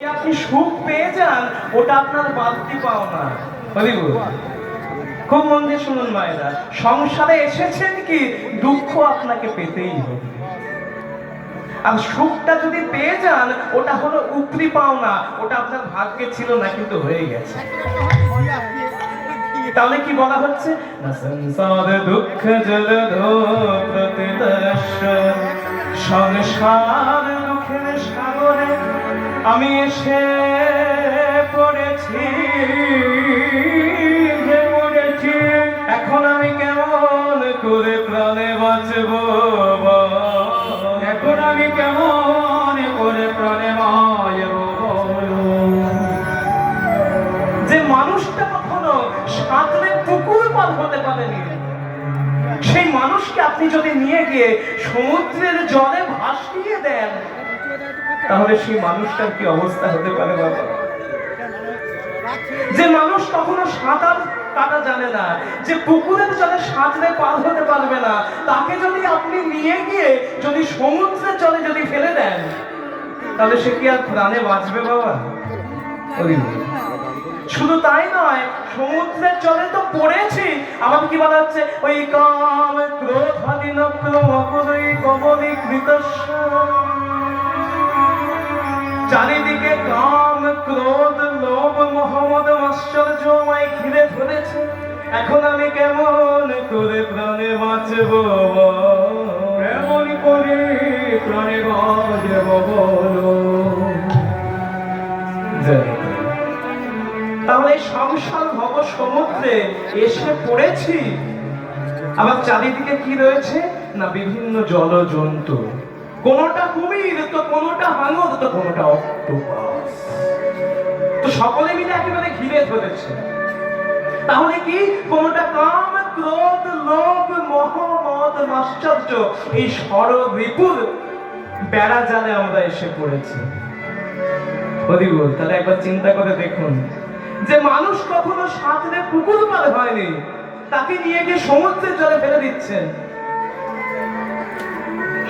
আপনি সুখ পেয়ে যান ওটা আপনার বাড়তি পাওনা। হরিবুল খুব মন দিয়ে শুনুন মায়েরা সংসারে এসেছেন কি দুঃখ আপনাকে পেতেই হবে। আর সুখটা যদি পেয়ে যান ওটা হলো উপরি পাওনা ওটা আপনার ভাগ্যে ছিল না কিন্তু হয়ে গেছে। তাহলে কি বলা হচ্ছে? না সংসার দুঃখ প্রতিদর্শ সংসার আমি এসে পড়েছি পড়েছি। এখন আমি কেমন করে প্রাণে বাঁচব এখন আমি কেমন করে প্রাণে যে মানুষটা কখনো সাঁতরে পুকুর পার হতে পারেনি। সেই মানুষকে আপনি যদি নিয়ে গিয়ে সমুদ্রের জলে ভাসিয়ে দেন তাহলে সেই মানুষটার কি অবস্থা হতে পারে বাবা? যে মানুষ কখনো সাঁতার কাটা জানে না, যে পুকুরের জলে সাঁতরে পার হতে পারবে না, তাকে যদি আপনি নিয়ে গিয়ে যদি সমুদ্রের জলে যদি ফেলে দেন, তাহলে সে কি আর প্রাণে বাঁচবে বাবা? শুধু তাই নয়, সমুদ্রের জলে তো পড়েছি। আমার কি বলা হচ্ছে? ওই কাম ক্রোধ আদিন ক্রমকরই কবলি কৃতস্ব চারিদিকে কাম ক্রোধ লোভ মোহাম্মদ আমায় ঘিরে ধরেছে। এখন আমি কেমন করে প্রাণে বাঁচব? কেমন করে প্রাণে বাঁচব বলো? তাহলে এই সংসার ভব সমুদ্রে এসে পড়েছি। আবার চারিদিকে কি রয়েছে? না বিভিন্ন জলজন্তু। কোনটা কুমির, তো কোনটা হাঙর, তো কোনটা তো সকলে মিলে একেবারে ঘিরে ধরেছে তাহলে কি কোনটা কাম, ক্রোধ, লোভ, মোহ, মদ আশ্চর্য এই সর রিপুর বেড়া জালে আমরা এসে পড়েছি। হরিবল তাহলে একবার চিন্তা করে দেখুন। যে মানুষ কখনো সাঁতরে পুকুর পার হয়নি, তাকে নিয়ে গিয়ে সমুদ্রের জলে ফেলে দিচ্ছেন।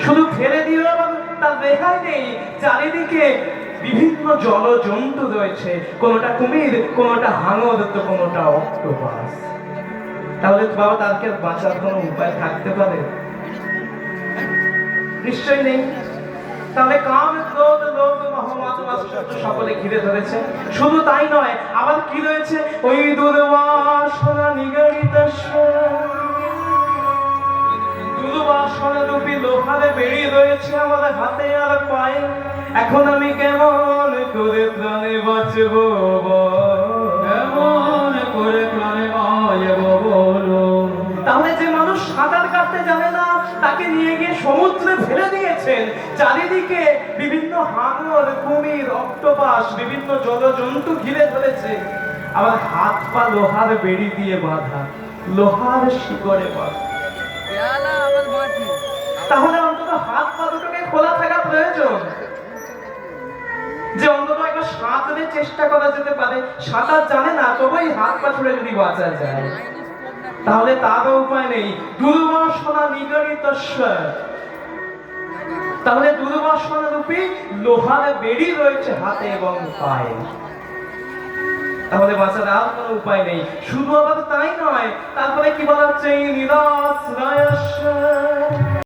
শুধু ফেলে আবার তার রেহাই নেই। চারিদিকে বিভিন্ন জলজন্তু রয়েছে। কোনটা কুমির, কোনটা হাঙর, তো কোনটা অক্টোপাস। তাহলে তো বাবা, তার কি আর বাঁচার কোনো উপায় থাকতে পারে? নিশ্চয়ই নেই। তাহলে কাম, ক্রোধ, লোভ আশ্চর্য সকলে ঘিরে ধরেছে। শুধু তাই নয়, আবার কি রয়েছে? ওই দুর্বাসনা নিগড়িত দুর্বাসনা রূপী লোহারে বেরিয়ে রয়েছে আমাদের হাতে আর পায়ে। এখন আমি কেমন করে প্রাণে বাঁচব কেমন করে প্রাণে বাঁচব বলো? তাহলে যে মানুষ সাঁতার কাটতে জানে না, তাকে নিয়ে গিয়ে সমুদ্রে ফেলে দিয়েছেন। চারিদিকে বিভিন্ন হাঙর, কুমির, অক্টোপাস, বিভিন্ন জলজন্তু ঘিরে ধরেছে। আবার হাত পা লোহার বেড়ি দিয়ে বাঁধা, লোহার শিকড়ে বাঁধা। তাহলে অন্তত হাত পা দুটোকে খোলা থাকা প্রয়োজন। যে অন্তত একবার চেষ্টা করা যেতে পারে। সাঁতার জানে না তবেই হাত পা ছুড়ে যদি বাঁচা যায়। তাহলে তারও উপায় নেই। দুর্বাসনা নিগড়িত তাহলে দুর্বাসনা রূপী লোহার বেড়ি রয়েছে হাতে এবং পায়ে। তাহলে বাঁচার আর কোনো উপায় নেই। শুধু আবার তাই নয়, তারপরে কি বলা হচ্ছে? এই নিরাশ্রয়স্য